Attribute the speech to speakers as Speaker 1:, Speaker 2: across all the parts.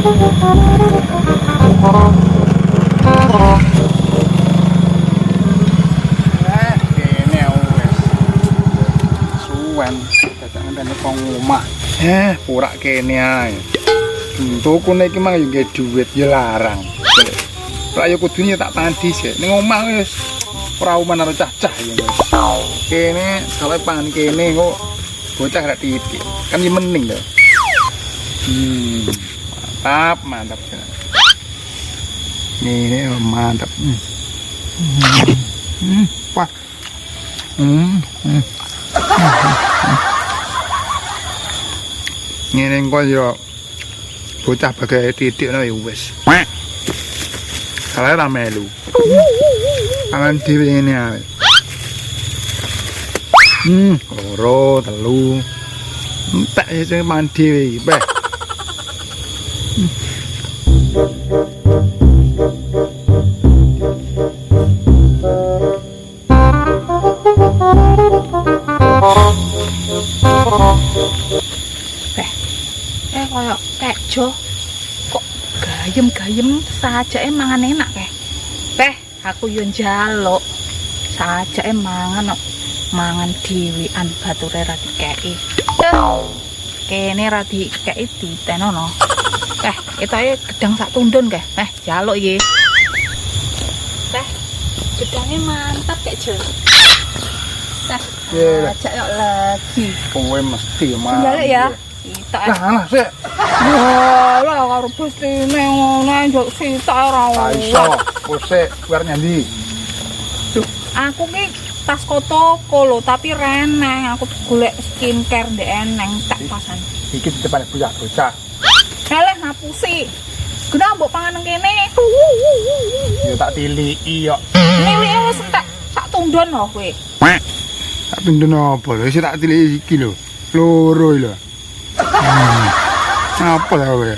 Speaker 1: Eh, omah. Eh, pura kene ae. Iki yo nggih dhuwit ya larang. Lah yo tak pandi sih. Ning omah wis ora uman karo cah-cah ya wis. Kene soalnya pangan kene kok bocah gak titik. Kan yo mending lho. Hmm, ปั๊บมาดับนี่เนี่ยมาดับปักนี่เนี่ยก็จะผู้จับไปเลยตีตีน้อยอุ้ยอะไรทำแม่ลูกอันนั้นที่เป็นเนี่ยอืมโอ้โหตะลูแต่ยังมันทีไป Beh.
Speaker 2: Eh koyo kejo kok gayem-gayem sajake mangan enak kae. Teh, aku yo njaluk sajake mangan kok mangan dhewean bature ra dikeki. Eh, Kene ra dikeki ditenono. Eh, itu ae gedang sak tundun kae. Eh, jaluk iki. Teh, gedangnya mantap kayak Jo. Teh, Iya. ajak yuk lagi.
Speaker 1: Kowe mesti mangan. Jaluk ya.
Speaker 2: Kita
Speaker 1: Nah, lah sik.
Speaker 2: Ya lah karo bustine ngono njok sitok ora Ah iso.
Speaker 1: Wis sik, kuwi nyandi.
Speaker 2: Aku ki pas ko toko lho, tapi reneng aku golek skincare ndek eneng tak pasan.
Speaker 1: Iki di depan bocah-bocah.
Speaker 2: Eleh ngapusi. Guna mbok pangan nang kene.
Speaker 1: Ya tak tiliki yo.
Speaker 2: Nilike wis entek tak tundon lho kowe.
Speaker 1: Tak tundun apa lho, sik tak tiliki iki lho. Loro lho. Hmm. Apa ya kowe?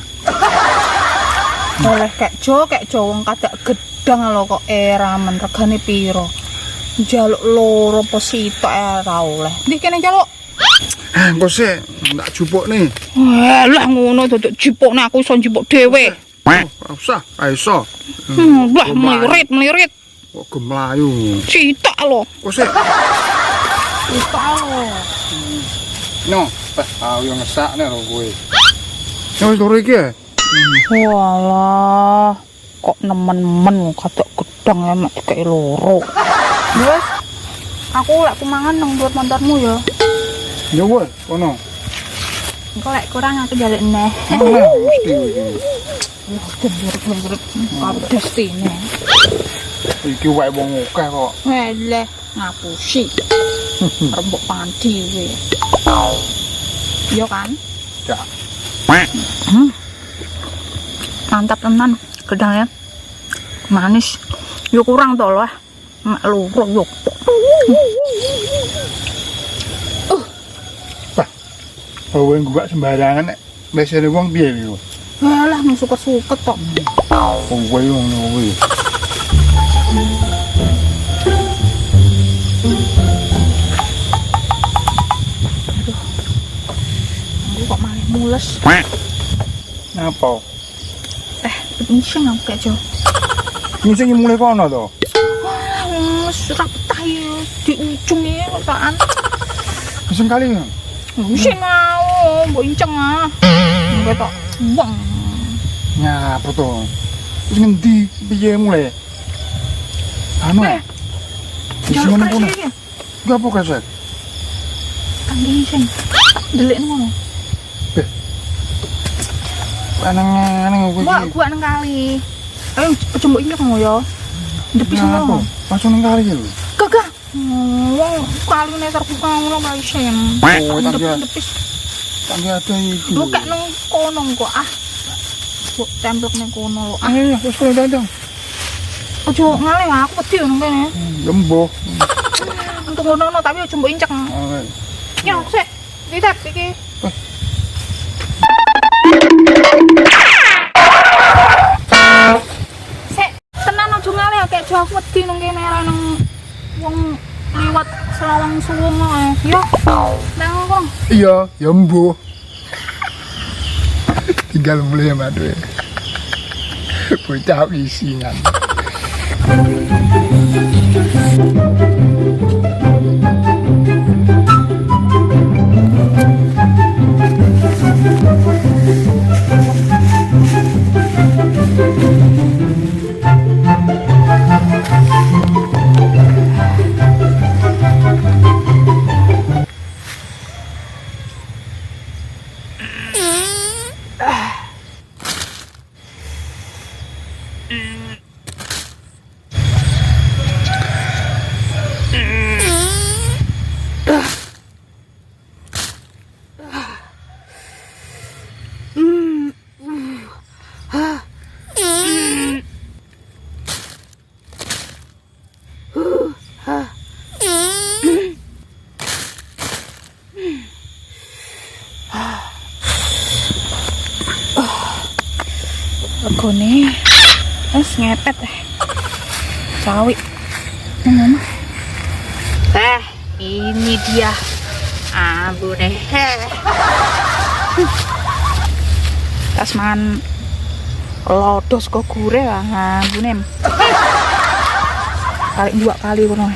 Speaker 2: Oleh kek jo kek jo wong kadak gedang lho kok era men regane piro. Jaluk loro apa sitok ora oleh. Ndi kene jaluk.
Speaker 1: Eh, engko sik tak jupuk nih.
Speaker 2: Lah ngono dodok jipukne aku iso jipuk dhewe.
Speaker 1: Ora usah, ah iso. Hmm, wah melirit
Speaker 2: melirit.
Speaker 1: Kok gemlayu.
Speaker 2: Sitok lho.
Speaker 1: Kok sik
Speaker 2: Sitok lho.
Speaker 1: no, pas tau yo ngesakne lho kowe. Ya wis loro iki ya.
Speaker 2: Walah, kok nemen-nemen kadak gedang ya mek dikei loro. Wes, aku lek kumangan nang dhuwur montormu ya.
Speaker 1: Ya wis, kono.
Speaker 2: Engko lek kurang aku jaluk neh. Nah, mesti
Speaker 1: iki. Wae wong akeh kok.
Speaker 2: Eleh, ngapusi. Rembuk pangan dhewe. Iya kan?
Speaker 1: Ya.
Speaker 2: Mantap tenan gedangnya. Manis. Yo kurang to lah. Mek loro yo.
Speaker 1: Bawa gua sembarangan nek mesene wong piye iki?
Speaker 2: Alah, mau suket-suket tok.
Speaker 1: Wong kowe ngono kuwi.
Speaker 2: Aku kok malah mules.
Speaker 1: Napa?
Speaker 2: Eh, penyising aku kayak jo.
Speaker 1: Ini sing mulai kono to.
Speaker 2: Wah, mules ora betah ya. Di ujung ya kotaan.
Speaker 1: Sing kali.
Speaker 2: Sing mau, inceng ah. Enggak tok. Wong.
Speaker 1: Nyapa to? Wis ngendi piye mulai? Anu. Eh, Wis Jaluk ngono kasih kono.
Speaker 2: iki.
Speaker 1: Gak apa kaset?
Speaker 2: Kangge sing. Delik ngono.
Speaker 1: Anang-anang kowe Mbak, iki.
Speaker 2: gua nang kali. Ayo mbok inceng ngono ya. Depi ngono.
Speaker 1: Langsung nang kali lho.
Speaker 2: Gagah. Wong kaline terbuka ngono malah isin. Oh, tak kira.
Speaker 1: Depis. Tangge ada iki. Lu kayak nang
Speaker 2: kono kok ah. Kok templek nang kono lho. Ah,
Speaker 1: Ayo, wis kowe dandang.
Speaker 2: aja ngale aku wedi nang kene.
Speaker 1: Lembo.
Speaker 2: Untuk ngono tapi aja mbok inceng.
Speaker 1: Ayo.
Speaker 2: Ya, sik. Ditep iki. Sik, tenan aja ngale kayak jo aku wedi nang kene ra nang wong liwat selawang suwung ae. Ya. Nang kono.
Speaker 1: Iya, ya mbuh. tinggal mulai sama tuh ya. Bocah isingan.
Speaker 2: Regone wis ngepet eh. Cawi. Eh, ini dia. Abu deh. Tas mangan lodos kok gure lah ngabune. Kali dua kali kono.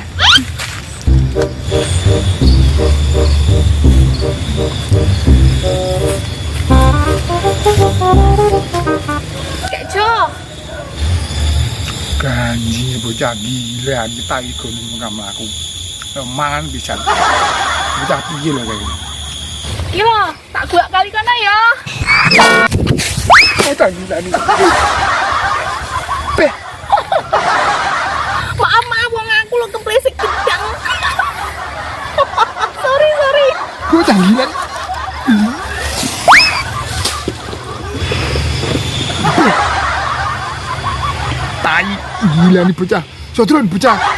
Speaker 2: Kejo.
Speaker 1: Bocah gila kita ikut muka melaku. Mangan bisa. Bocah piye lho kayak.
Speaker 2: Lho, tak gua kali kana ya.
Speaker 1: Bocah gila nih. Beh,
Speaker 2: Maaf maaf wong aku lo kepleset gedang. sorry sorry.
Speaker 1: bocah gila. nih. Beh. Tai gila nih bocah. Sodron bocah.